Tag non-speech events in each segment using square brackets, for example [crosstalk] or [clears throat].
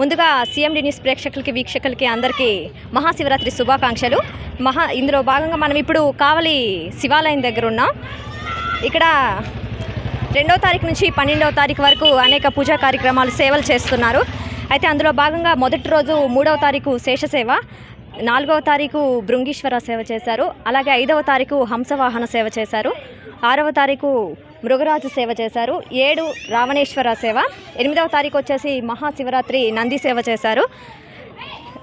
ముందుగా CMD news ప్రేక్షకులకి వీక్షకులకి అందరికీ మహాశివరాత్రి శుభాకాంక్షలు. మహా ఇందులో భాగంగా మనం ఇప్పుడు కావలి శివాలయం దగ్గర ఉన్నాం. ఇక్కడ రెండో తారీఖు నుంచి పన్నెండవ తారీఖు వరకు అనేక పూజా కార్యక్రమాలు సేవలు చేస్తున్నారు. అయితే అందులో భాగంగా మొదటి రోజు మూడవ తారీఖు శేషసేవ నాలుగవ తారీఖు భృంగీశ్వర సేవ చేశారు. అలాగే ఐదవ తారీఖు హంసవాహన సేవ చేశారు. ఆరవ తారీఖు మృగరాజు సేవ చేశారు. ఏడు రావణేశ్వర సేవ. ఎనిమిదవ తారీఖు వచ్చేసి మహాశివరాత్రి నంది సేవ చేశారు.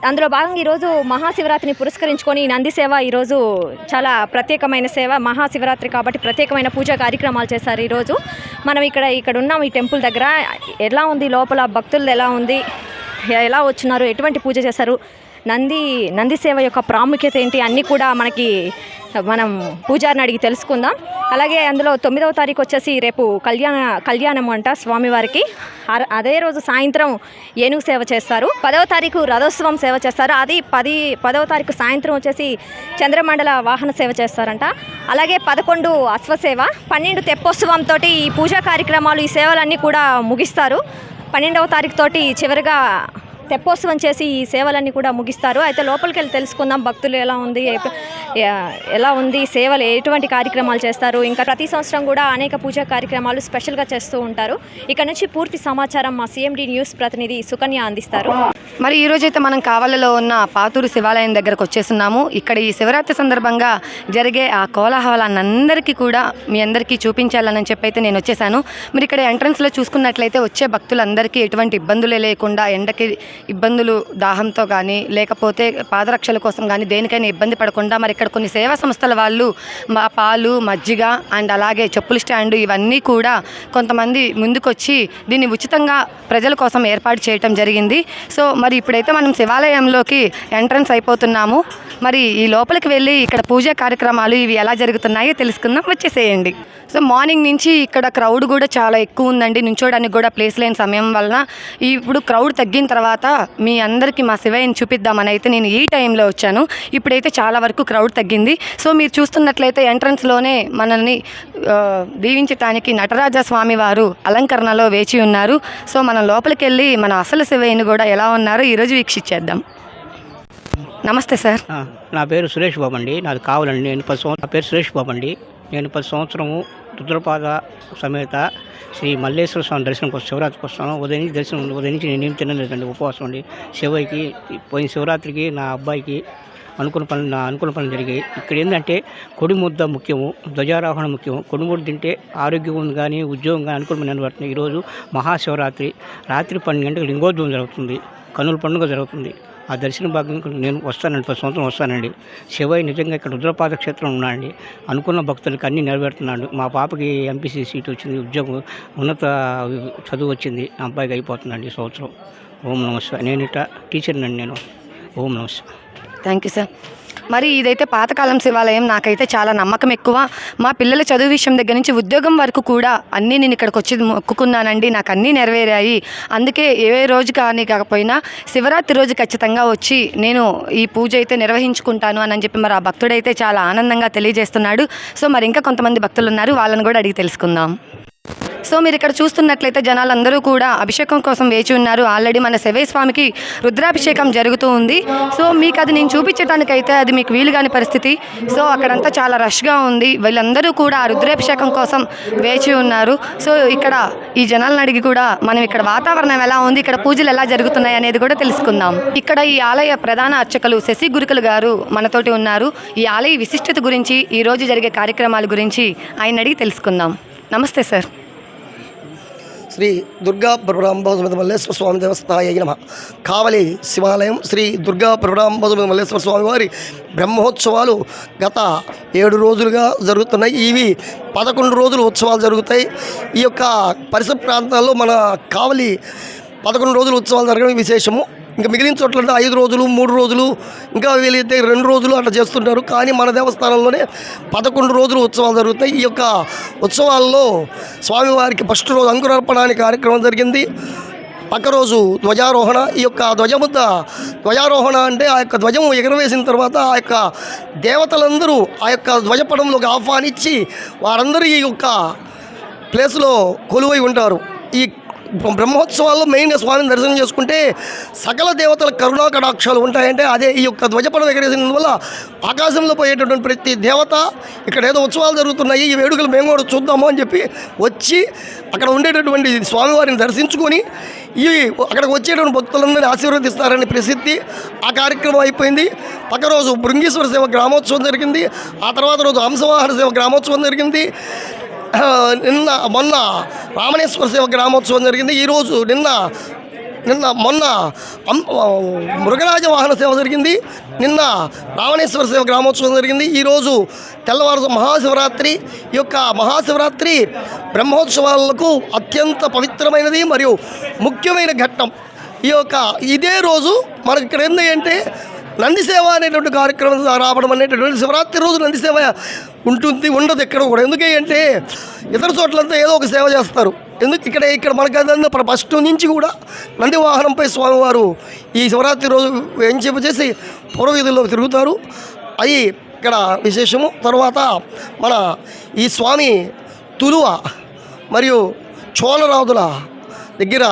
అందులో భాగంగా ఈరోజు మహాశివరాత్రిని పురస్కరించుకొని నంది సేవ ఈరోజు చాలా ప్రత్యేకమైన సేవ. మహాశివరాత్రి కాబట్టి ప్రత్యేకమైన పూజా కార్యక్రమాలు చేశారు ఈరోజు మనం ఇక్కడ ఇక్కడ ఉన్నాం ఈ టెంపుల్ దగ్గర. ఎలా ఉంది? లోపల భక్తులు ఎలా ఉంది? ఎలా వచ్చినారు? ఎటువంటి పూజ చేశారు? నంది నంది సేవ యొక్క ప్రాముఖ్యత ఏంటి అన్నీ కూడా మనకి మనం పూజారిని అడిగి తెలుసుకుందాం. అలాగే అందులో తొమ్మిదవ తారీఖు వచ్చేసి రేపు కళ్యాణ కళ్యాణం అంట స్వామివారికి. అదే రోజు సాయంత్రం ఏనుగు సేవ చేస్తారు. పదవ తారీఖు రథోత్సవం సేవ చేస్తారు. అది పది పదవ తారీఖు సాయంత్రం వచ్చేసి చంద్రమండల వాహన సేవ చేస్తారంట. అలాగే పదకొండు అశ్వసేవ పన్నెండు తెప్పోత్సవంతో ఈ పూజా కార్యక్రమాలు ఈ సేవలన్నీ కూడా ముగిస్తారు. పన్నెండవ తారీఖు తోటి చివరిగా తెప్పోత్సవం చేసి ఈ సేవలన్నీ కూడా ముగిస్తారు. అయితే లోపలికి వెళ్ళి తెలుసుకుందాం భక్తులు ఎలా ఉంది ఎలా ఉంది సేవలు ఎటువంటి కార్యక్రమాలు చేస్తారు. ఇంకా ప్రతి సంవత్సరం కూడా అనేక పూజా కార్యక్రమాలు స్పెషల్గా చేస్తూ ఉంటారు. ఇక్కడ నుంచి పూర్తి సమాచారం మా సిఎండి న్యూస్ ప్రతినిధి సుకన్య అందిస్తారు. మరి ఈరోజు అయితే మనం కావలలో ఉన్న పాతూరు శివాలయం దగ్గరకు వచ్చేస్తున్నాము. ఇక్కడ ఈ శివరాత్రి సందర్భంగా జరిగే ఆ కోలాహలాన్ని అందరికీ కూడా మీ అందరికీ చూపించాలని చెప్పి అయితే నేను వచ్చేసాను. మీరు ఇక్కడ ఎంట్రన్స్లో చూసుకున్నట్లయితే వచ్చే భక్తులందరికీ ఎటువంటి ఇబ్బందులే లేకుండా ఎండకి ఇబ్బందులు దాహంతో కానీ లేకపోతే పాదరక్షల కోసం కానీ దేనికైనా ఇబ్బంది పడకుండా మరి ఇక్కడ కొన్ని సేవా సంస్థల వాళ్ళు మా పాలు మజ్జిగ అండ్ అలాగే చెప్పుల స్టాండ్ ఇవన్నీ కూడా కొంతమంది ముందుకొచ్చి దీన్ని ఉచితంగా ప్రజల కోసం ఏర్పాటు చేయటం జరిగింది. సో మరి ఇప్పుడైతే మనం శివాలయంలోకి ఎంట్రన్స్ అయిపోతున్నాము. మరి ఈ లోపలికి వెళ్ళి ఇక్కడ పూజా కార్యక్రమాలు ఇవి ఎలా జరుగుతున్నాయో తెలుసుకుందాం. వచ్చేసేయండి. సో మార్నింగ్ నుంచి ఇక్కడ క్రౌడ్ కూడా చాలా ఎక్కువ ఉందండి. నుంచోడానికి కూడా ప్లేస్ లేని సమయం వలన ఇప్పుడు క్రౌడ్ తగ్గిన తర్వాత మీ అందరికీ మా శివయ్యని చూపిద్దామని అయితే నేను ఈ టైంలో వచ్చాను. ఇప్పుడైతే చాలా వరకు క్రౌడ్ తగ్గింది. సో మీరు చూస్తున్నట్లయితే ఎంట్రన్స్లోనే మనల్ని దీవించటానికి నటరాజ స్వామి వారు అలంకరణలో వేచి ఉన్నారు. సో మనం లోపలికి వెళ్ళి మన అసలు శివయ్యని కూడా ఎలా ఉన్నారో ఈరోజు వీక్షించేద్దాం. నమస్తే సార్. నా పేరు సురేష్ బాబు అండి నాది కావాలండి. నేను పది సంవత్సరం నా పేరు సురేష్ బాబు అండి నేను పది సంవత్సరము రుద్రపాద సమేత శ్రీ మల్లేశ్వర స్వామి దర్శనం కోసం శివరాత్రికి వస్తాను. ఉదయం నుంచి దర్శనం ఉదయం నుంచి నేను ఏం తినలేదండి. ఉపవాసం అండి శివకి పోయిన శివరాత్రికి నా అబ్బాయికి అనుకున్న పనులు నా అనుకున్న పనులు జరిగాయి. ఇక్కడ ఏంటంటే కొడి ముద్ద ముఖ్యము ధ్వజారోహణ ముఖ్యము. కొడి ముద్ద తింటే ఆరోగ్యం ఉంది కానీ ఉద్యోగం కానీ అనుకున్న నిలబడుతుంది ఈరోజు మహాశివరాత్రి. రాత్రి పన్నెండు గంటలకు లింగోద్భవం జరుగుతుంది. కనుల పండుగ జరుగుతుంది. ఆ దర్శన భాగం నేను వస్తానండి పది సంవత్సరం వస్తానండి. శివయ్య నిజంగా ఇక్కడ రుద్రపాద క్షేత్రం ఉన్నాయండి అనుకున్న భక్తులకు అన్నీ నెరవేరుతున్నాడు. మా పాపకి ఎంపీసీ సీట్ వచ్చింది ఉద్యోగం ఉన్నత చదువు వచ్చింది నా అబ్బాయికి అయిపోతుందండి ఈ సంవత్సరం. ఓం నమస్కారం నేను ఇట టీచర్ని నేను. ఓం నమస్కారం థ్యాంక్ యూ సార్. మరి ఇదైతే పాతకాలం శివాలయం. నాకైతే చాలా నమ్మకం ఎక్కువ. మా పిల్లల చదువు విషయం దగ్గర నుంచి ఉద్యోగం వరకు కూడా అన్నీ నేను ఇక్కడికి వచ్చి మొక్కుకున్నానండి. నాకు అన్నీ నెరవేరాయి. అందుకే ఏ రోజు కానీ కాకపోయినా శివరాత్రి రోజు ఖచ్చితంగా వచ్చి నేను ఈ పూజ అయితే నిర్వహించుకుంటాను అని చెప్పి మరి ఆ భక్తుడైతే చాలా ఆనందంగా తెలియజేస్తున్నాడు. సో మరి ఇంకా కొంతమంది భక్తులు ఉన్నారు. వాళ్ళని కూడా అడిగి తెలుసుకుందాం. సో మీరు ఇక్కడ చూస్తున్నట్లయితే జనాలందరూ కూడా అభిషేకం కోసం వేచి ఉన్నారు. ఆల్రెడీ మన శివయ్య స్వామికి రుద్రాభిషేకం జరుగుతూ ఉంది. సో మీకు అది నేను చూపించడానికైతే అది మీకు వీలు కాని పరిస్థితి. సో అక్కడంతా చాలా రష్గా ఉంది. వీళ్ళందరూ కూడా ఆ రుద్రాభిషేకం కోసం వేచి ఉన్నారు. సో ఇక్కడ ఈ జనాలను అడిగి కూడా మనం ఇక్కడ వాతావరణం ఎలా ఉంది? ఇక్కడ పూజలు ఎలా జరుగుతున్నాయి అనేది కూడా తెలుసుకుందాం. ఇక్కడ ఈ ఆలయ ప్రధాన అర్చకులు శశి గురుకులు గారు మనతోటి ఉన్నారు. ఈ ఆలయ విశిష్టత గురించి ఈ రోజు జరిగే కార్యక్రమాల గురించి ఆయన అడిగి తెలుసుకుందాం. నమస్తే సార్. శ్రీ దుర్గా పరబ్రహ్మోజమిత మల్లేశ్వర స్వామి దేవస్థాయ నమ. కావలి శివాలయం శ్రీ దుర్గా పరబ్రహ్మోజమిత మల్లేశ్వర స్వామి వారి బ్రహ్మోత్సవాలు గత ఏడు రోజులుగా జరుగుతున్నాయి. ఇవి పదకొండు రోజులు ఉత్సవాలు జరుగుతాయి. ఈ యొక్క పరిసర ప్రాంతాల్లో మన కావలి పదకొండు రోజులు ఉత్సవాలు జరగడం విశేషము. ఇంకా మిగిలిన చోట్ల అంటే ఐదు రోజులు మూడు రోజులు ఇంకా వీలైతే రెండు రోజులు అట్లా చేస్తుంటారు. కానీ మన దేవస్థానంలోనే పదకొండు రోజులు ఉత్సవాలు జరుగుతాయి ఈ యొక్క ఉత్సవాల్లో స్వామివారికి ఫస్ట్ రోజు అంకురార్పణ అనే కార్యక్రమం జరిగింది. పక్క రోజు ధ్వజారోహణ. ఈ యొక్క ధ్వజముద్ద ధ్వజారోహణ అంటే ఆ యొక్క ధ్వజము ఎగరవేసిన తర్వాత ఆ యొక్క దేవతలందరూ ఆ యొక్క ధ్వజపడంలోకి ఆహ్వానించి వారందరూ ఈ యొక్క ప్లేస్లో కొలువై ఉంటారు. ఈ బ్రహ్మోత్సవాల్లో మెయిన్గా స్వామిని దర్శనం చేసుకుంటే సకల దేవతల కరుణా కటాక్షాలు ఉంటాయంటే అదే ఈ యొక్క ధ్వజపడం ఎగరేసినందువల్ల ఆకాశంలో పోయేటటువంటి ప్రతి దేవత ఇక్కడ ఏదో ఉత్సవాలు జరుగుతున్నాయి ఈ వేడుకలు మేము కూడా చూద్దాము అని చెప్పి వచ్చి అక్కడ ఉండేటటువంటి స్వామివారిని దర్శించుకొని ఈ అక్కడికి వచ్చేటువంటి భక్తులందరినీ ఆశీర్వదిస్తారని ప్రసిద్ధి. ఆ కార్యక్రమం అయిపోయింది. పక్క రోజు బృంగీశ్వర సేవ గ్రామోత్సవం జరిగింది. ఆ తర్వాత రోజు హంసవాహన సేవ గ్రామోత్సవం జరిగింది. [clears throat] నిన్న మొన్న రామణేశ్వర సేవ గ్రామోత్సవం జరిగింది. ఈరోజు నిన్న నిన్న మొన్న మృగరాజ వాహన సేవ జరిగింది. నిన్న రావణేశ్వర సేవ గ్రామోత్సవం జరిగింది. ఈరోజు తెల్లవారు మహాశివరాత్రి. ఈ యొక్క మహాశివరాత్రి బ్రహ్మోత్సవాలకు అత్యంత పవిత్రమైనది మరియు ముఖ్యమైన ఘట్టం. ఈ యొక్క ఇదే రోజు మనకి ఇక్కడ ఏంటంటే నంది సేవ అనేటువంటి కార్యక్రమం రావడం అనేటటువంటి శివరాత్రి రోజు నంది సేవ ఉంటుంది ఉండదు ఎక్కడ కూడా. ఎందుకే అంటే ఇతర చోట్లంతా ఏదో ఒక సేవ చేస్తారు. ఎందుకు ఇక్కడ ఇక్కడ మనకు ఫస్ట్ నుంచి కూడా నంది వాహనంపై స్వామివారు ఈ శివరాత్రి రోజు ఏం చేసి పూర్వవీధుల్లో తిరుగుతారు. అవి ఇక్కడ విశేషము తర్వాత మన ఈ స్వామి తులువ మరియు చోళరాజుల దగ్గర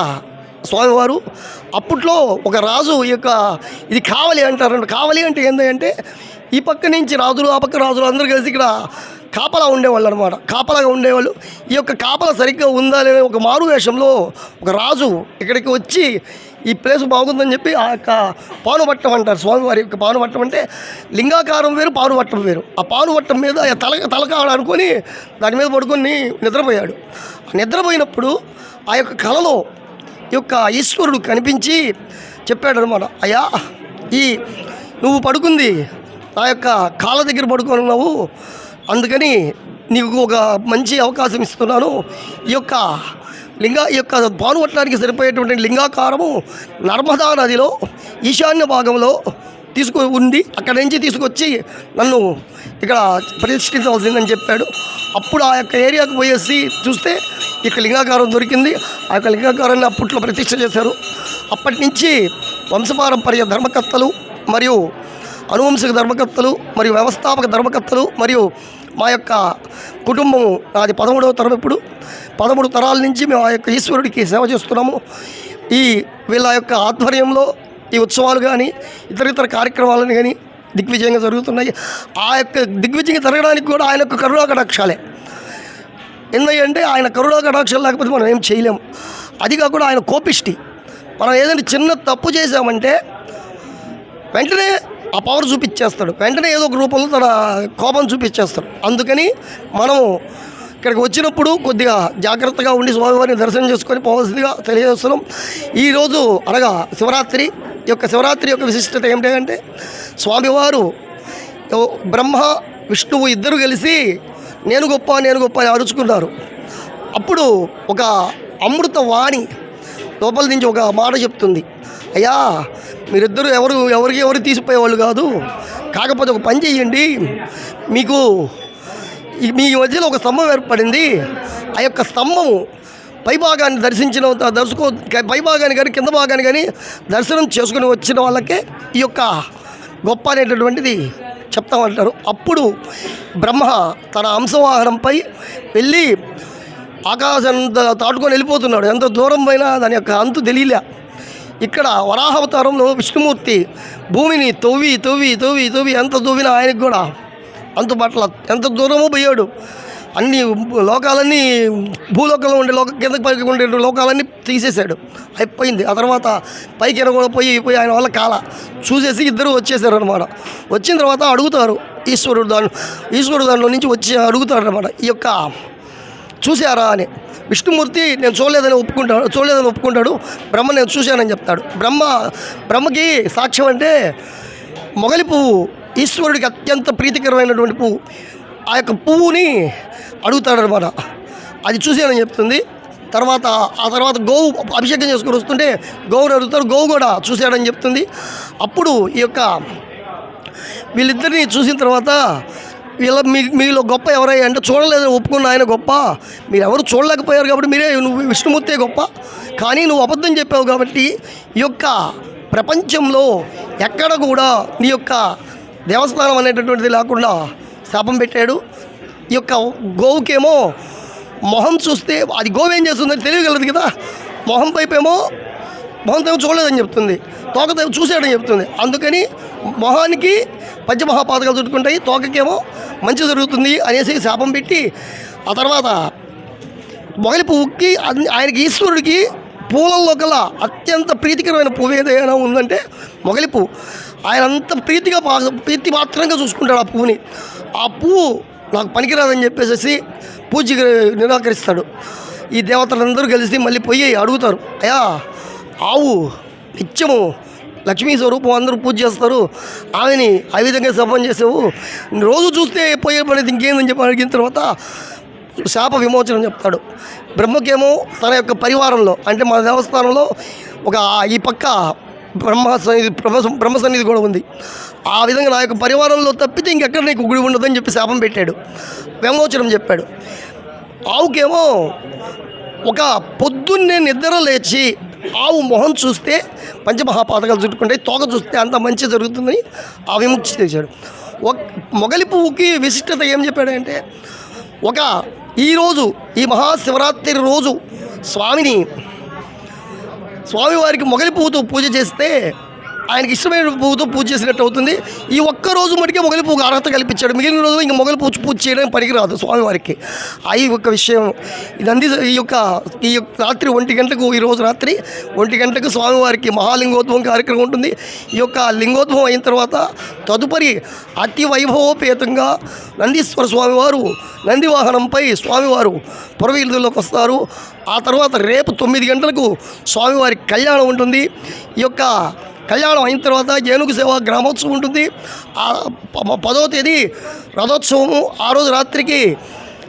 స్వామివారు అప్పట్లో ఒక రాజు ఈ యొక్క ఇది కావలి అంటారు కావలి అంటే ఏంది అంటే ఈ పక్క నుంచి రాజులు ఆ పక్క రాజులు అందరూ కలిసి ఇక్కడ కాపలా ఉండేవాళ్ళు అనమాట కాపలాగా ఉండేవాళ్ళు. ఈ యొక్క కాపల సరిగ్గా ఉందా లేదా ఒక మారు వేషంలో ఒక రాజు ఇక్కడికి వచ్చి ఈ ప్లేస్ బాగుందని చెప్పి ఆ యొక్క పానుపట్టం అంటారు. స్వామివారి యొక్క పానుపట్టం అంటే లింగాకారం వేరు పానుపట్టం వేరు. ఆ పానుపట్టం మీద ఆ తల తలకాడ అనుకొని దాని మీద పడుకొని నిద్రపోయాడు. నిద్రపోయినప్పుడు ఆ యొక్క కళలో యొక్క ఈశ్వరుడు కనిపించి చెప్పాడనమాట అయ్యా ఈ నువ్వు పడుకుంది నా యొక్క కాళ్ళ దగ్గర పడుకున్నావు ఉన్నావు అందుకని నీకు ఒక మంచి అవకాశం ఇస్తున్నాను. ఈ యొక్క లింగ ఈ యొక్క పానుపట్టడానికి సరిపోయేటువంటి లింగాకారము నర్మదా నదిలో ఈశాన్య భాగంలో తీసుకు ఉంది. అక్కడి నుంచి తీసుకొచ్చి నన్ను ఇక్కడ ప్రతిష్ఠించవలసిందని చెప్పాడు. అప్పుడు ఆ యొక్క ఏరియాకు పోయేసి చూస్తే ఇక్కడ లింగాకారం దొరికింది. ఆ యొక్క లింగాకారాన్ని అప్పట్లో ప్రతిష్ఠ చేశారు. అప్పటి నుంచి వంశపారంపర్య ధర్మకర్తలు మరియు అనువంశిక ధర్మకర్తలు మరియు వ్యవస్థాపక ధర్మకర్తలు మరియు మా యొక్క కుటుంబం నాది పదమూడవ తరం ఇప్పుడు. పదమూడు తరాల నుంచి మేము ఆ యొక్క ఈశ్వరుడికి సేవ చేస్తున్నాము. ఈ వీళ్ళ యొక్క ఆధ్వర్యంలో ఈ ఉత్సవాలు కానీ ఇతర ఇతర కార్యక్రమాలను కానీ దిగ్విజయంగా జరుగుతున్నాయి. ఆ యొక్క దిగ్విజయంగా జరగడానికి కూడా ఆయన యొక్క కరుణా కటాక్షాలే. ఎందుకంటే ఆయన కరుణా కటాక్షాలు లేకపోతే మనం ఏం చేయలేము. అది కాకుండా ఆయన కోపిష్టి. మనం ఏదైనా చిన్న తప్పు చేసామంటే వెంటనే ఆ పవర్ చూపించేస్తాడు. వెంటనే ఏదో ఒక రూపంలో తన కోపం చూపించేస్తాడు. అందుకని మనము ఇక్కడికి వచ్చినప్పుడు కొద్దిగా జాగ్రత్తగా ఉండి స్వామివారిని దర్శనం చేసుకొని పోవాల్సిందిగా తెలియజేస్తున్నాం. ఈరోజు అనగా శివరాత్రి యొక్క శివరాత్రి యొక్క విశిష్టత ఏమిటంటే స్వామివారు బ్రహ్మ విష్ణువు ఇద్దరు కలిసి నేను గొప్ప నేను గొప్ప అని అరుచుకున్నారు. అప్పుడు ఒక అమృత వాణి లోపల నుంచి ఒక మాట చెప్తుంది. అయ్యా మీరిద్దరు ఎవరు ఎవరికి ఎవరు తీసిపోయేవాళ్ళు కాదు. కాకపోతే ఒక పని చేయండి మీకు ఈ మీ మధ్యలో ఒక స్తంభం ఏర్పడింది. ఆ యొక్క స్తంభం పైభాగాన్ని దర్శించిన దర్శకో పైభాగాన్ని కానీ కింద భాగాన్ని కానీ దర్శనం చేసుకుని వచ్చిన వాళ్ళకే ఈ యొక్క గొప్ప అనేటటువంటిది చెప్తామంటారు. అప్పుడు బ్రహ్మ తన అంశవాహనంపై వెళ్ళి ఆకాశం తాటుకొని వెళ్ళిపోతున్నాడు. ఎంత దూరం పోయినా దాని యొక్క అంతు తెలియలే. ఇక్కడ వరాహవతారంలో విష్ణుమూర్తి భూమిని తవ్వి తవ్వి తవ్వి తవ్వి ఎంత తవ్వినా ఆయనకు కూడా అంతు పట్ల ఎంత దూరమో పోయాడు. అన్ని లోకాలన్నీ భూలోకంలో ఉండే లోక కిందకి పైకి ఉండే లోకాలన్నీ తీసేశాడు. అయిపోయింది. ఆ తర్వాత పైకి కూడా పోయి పోయి ఆయన వల్ల కాల. చూసేసి ఇద్దరు వచ్చేసారు అనమాట వచ్చిన తర్వాత అడుగుతారు ఈశ్వరుడు దాని ఈశ్వరుడు దానిలో నుంచి వచ్చి అడుగుతాడు అనమాట ఈ యొక్క చూశారా అని. విష్ణుమూర్తి నేను చూడలేదని ఒప్పుకుంటాడు చూడలేదని ఒప్పుకుంటాడు. బ్రహ్మ నేను చూశానని చెప్తాడు. బ్రహ్మ బ్రహ్మకి సాక్ష్యం అంటే మొగలి పువ్వు ఈశ్వరుడికి అత్యంత ప్రీతికరమైనటువంటి పువ్వు. ఆ యొక్క పువ్వుని అడుగుతాడనమాట అది చూశానని చెప్తుంది. తర్వాత ఆ తర్వాత గోవు అభిషేకం చేసుకుని వస్తుంటే గోవుని అడుగుతారు గోవు కూడా చూశాడని చెప్తుంది. అప్పుడు ఈ యొక్క వీళ్ళిద్దరిని చూసిన తర్వాత వీళ్ళ మీ మీలో గొప్ప ఎవరై అంటే చూడలేదు ఒప్పుకున్న ఆయన గొప్ప. మీరు ఎవరు చూడలేకపోయారు కాబట్టి మీరే నువ్వు విష్ణుమూర్తే గొప్ప. కానీ నువ్వు అబద్ధం చెప్పావు కాబట్టి ఈ యొక్క ప్రపంచంలో ఎక్కడ కూడా నీ యొక్క దేవస్థానం అనేటటువంటిది లేకుండా శాపం పెట్టాడు. ఈ యొక్క గోవుకేమో మొహం చూస్తే అది గోవు ఏం చేస్తుందని తెలియగలదు కదా. మొహం పైపేమో మొహం తేమో చూడలేదని చెప్తుంది. తోక చూసాడని చెప్తుంది. అందుకని మొహానికి పంచమహాపాతకాలు చుట్టుకుంటాయి. తోకకేమో మంచి జరుగుతుంది అనేసి శాపం పెట్టి ఆ తర్వాత మొగలి పువ్వుకి ఆయనకి ఈశ్వరుడికి పూలల్లో గల అత్యంత ప్రీతికరమైన పువ్వు ఏదైనా ఉందంటే మొగలి పువ్వు ఆయన అంత ప్రీతిగా పా- ప్రీతి మాత్రంగా చూసుకుంటాడు ఆ పువ్వుని. ఆ పువ్వు నాకు పనికిరాదని చెప్పేసి పూజకి నిరాకరిస్తాడు. ఈ దేవతలందరూ కలిసి మళ్ళీ పోయి అడుగుతారు అయ్యా ఆవు నిత్యము లక్ష్మీ స్వరూపం అందరూ పూజ చేస్తారు ఆమెని ఆ విధంగా శపం చేసావు. రోజు చూస్తే పోయే పడేది ఇంకేందని చెప్పి అడిగిన తర్వాత శాప విమోచనం చెప్తాడు. బ్రహ్మకేమో తన యొక్క పరివారంలో అంటే మన దేవస్థానంలో ఒక ఈ పక్క బ్రహ్మ సన్నిధి బ్రహ్మ బ్రహ్మ సన్నిధి కూడా ఉంది. ఆ ఆ విధంగా నా యొక్క పరివారంలో తప్పితే ఇంకెక్కడ నీకు గుడి ఉండదని చెప్పి శాపం పెట్టాడు. విమోచనం చెప్పాడు. ఆవుకేమో ఒక పొద్దున్నే నిద్ర లేచి ఆవు మొహం చూస్తే పంచమహాపాతకాలు చుట్టుకుంటే తోక చూస్తే అంత మంచి జరుగుతుందని ఆ విముక్తి చేశాడు. ఒక మొగలి పువ్వుకి విశిష్టత ఏం చెప్పాడంటే ఒక ఈరోజు ఈ మహాశివరాత్రి రోజు స్వామిని స్వామివారికి మొగలి పువ్వుతో పూజ చేస్తే ఆయనకి ఇష్టమైన పువ్వుతో పూజ చేసినట్టు అవుతుంది. ఈ ఒక్క రోజు మటుకే మొగలి పువ్వుకి అర్హత కల్పించాడు. మిగిలిన రోజు ఇంకా మొగలి పూజ పూజ చేయడం పనికిరాదు స్వామివారికి. ఈ ఒక విషయం ఇదంది ఈ యొక్క ఈ యొక్క రాత్రి ఒంటి గంటకు ఈ రోజు రాత్రి ఒంటి గంటకు స్వామివారికి మహాలింగోత్సవం కార్యక్రమం ఉంటుంది. ఈ యొక్క లింగోత్సవం అయిన తర్వాత తదుపరి అతి వైభవోపేతంగా నందీశ్వర స్వామివారు నంది వాహనంపై స్వామివారు పురవీధుల్లోకి వస్తారు. ఆ తర్వాత రేపు తొమ్మిది గంటలకు స్వామివారి కళ్యాణం ఉంటుంది. ఈ యొక్క కళ్యాణం అయిన తర్వాత ఏనుగు సేవ గ్రామోత్సవం ఉంటుంది. పదవ పదో తేదీ రథోత్సవము. ఆ రోజు రాత్రికి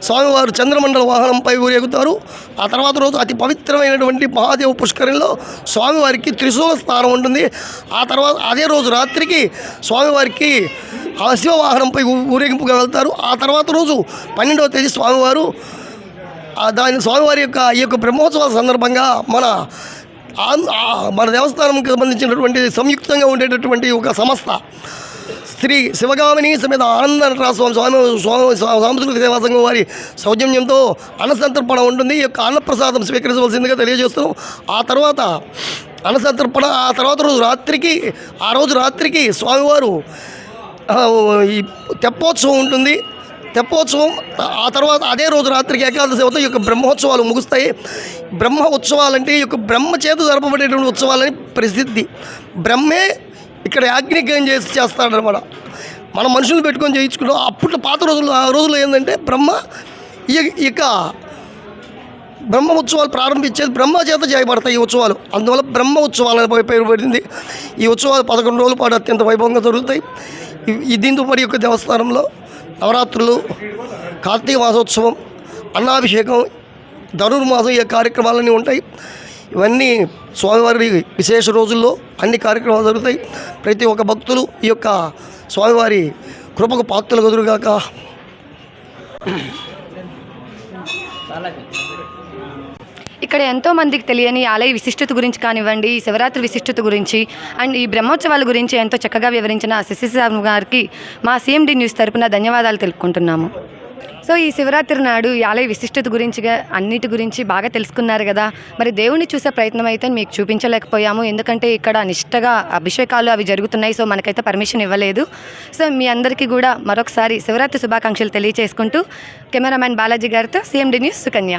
స్వామివారు చంద్రమండల వాహనంపై ఊరేగుతారు. ఆ తర్వాత రోజు అతి పవిత్రమైనటువంటి మహాదేవ పుష్కరంలో స్వామివారికి త్రిశూల స్థానం ఉంటుంది. ఆ తర్వాత అదే రోజు రాత్రికి స్వామివారికి ఆ శివ వాహనంపై ఊరేగింపుగా వెళ్తారు. ఆ తర్వాత రోజు పన్నెండవ తేదీ స్వామివారు దాని స్వామివారి యొక్క ఈ యొక్క బ్రహ్మోత్సవాల సందర్భంగా మన మన దేవస్థానంకి సంబంధించినటువంటి సంయుక్తంగా ఉండేటటువంటి ఒక సంస్థ. శ్రీ శివగామిని సమేత ఆనంద స్వామి స్వామి స్వామి సాంస్కృతిక దేవాసంగం వారి సౌజన్యంతో అన్నసంతర్పణ ఉంటుంది. ఈ యొక్క అన్నప్రసాదం స్వీకరించవలసిందిగా తెలియజేస్తున్నాం. ఆ తర్వాత అన్నసంతర్పణ ఆ తర్వాత రోజు రాత్రికి ఆ రోజు రాత్రికి స్వామివారు ఈ తెప్పోత్సవం ఉంటుంది. తెప్పోత్సవం ఆ తర్వాత అదే రోజు రాత్రికి ఏకాదశి అవుతాయి ఈ యొక్క బ్రహ్మోత్సవాలు ముగుస్తాయి. బ్రహ్మ ఉత్సవాలంటే ఈ యొక్క బ్రహ్మ చేత జరపబడేటువంటి ఉత్సవాలని ప్రసిద్ధి. బ్రహ్మే ఇక్కడ యాజ్ఞికం చేసి చేస్తాడనమాట మన మనుషులు పెట్టుకొని చేయించుకుంటాం. అప్పట్లో పాత రోజుల్లో ఆ రోజుల్లో ఏంటంటే బ్రహ్మ ఈ బ్రహ్మ ఉత్సవాలు ప్రారంభించేది బ్రహ్మ చేత చేయబడతాయి ఈ ఉత్సవాలు. అందువల్ల బ్రహ్మ ఉత్సవాలు పేరు పడింది ఈ ఉత్సవాలు పదకొండు రోజుల పాటు అత్యంత వైభవంగా జరుగుతాయి. ఈ దీంతో పాటు యొక్క దేవస్థానంలో నవరాత్రులు కార్తీక మాసోత్సవం అన్నాభిషేకం ధనుర్మాసం ఈ కార్యక్రమాలన్నీ ఉంటాయి. ఇవన్నీ స్వామివారి విశేష రోజుల్లో అన్ని కార్యక్రమాలు జరుగుతాయి. ప్రతి ఒక్క భక్తులు ఈ యొక్క స్వామివారి కృపకు పాత్రలు కుదురుగాక. ఇక్కడ ఎంతో మందికి తెలియని ఆలయ విశిష్టత గురించి కానివ్వండి ఈ శివరాత్రి విశిష్టత గురించి అండ్ ఈ బ్రహ్మోత్సవాల గురించి ఎంతో చక్కగా వివరించిన శశిశామ్ గారికి మా సిఎండి న్యూస్ తరపున ధన్యవాదాలు తెలుపుకుంటున్నాము. సో ఈ శివరాత్రి నాడు ఈ ఆలయ విశిష్టత గురించిగా అన్నిటి గురించి బాగా తెలుసుకున్నారు కదా. మరి దేవుణ్ణి చూసే ప్రయత్నం అయితే మీకు చూపించలేకపోయాము. ఎందుకంటే ఇక్కడ నిష్టగా అభిషేకాలు అవి జరుగుతున్నాయి. సో మనకైతే పర్మిషన్ ఇవ్వలేదు. సో మీ అందరికీ కూడా మరొకసారి శివరాత్రి శుభాకాంక్షలు తెలియజేసుకుంటూ కెమెరామ్యాన్ బాలాజీ గారితో సిఎండి న్యూస్ సుకన్య.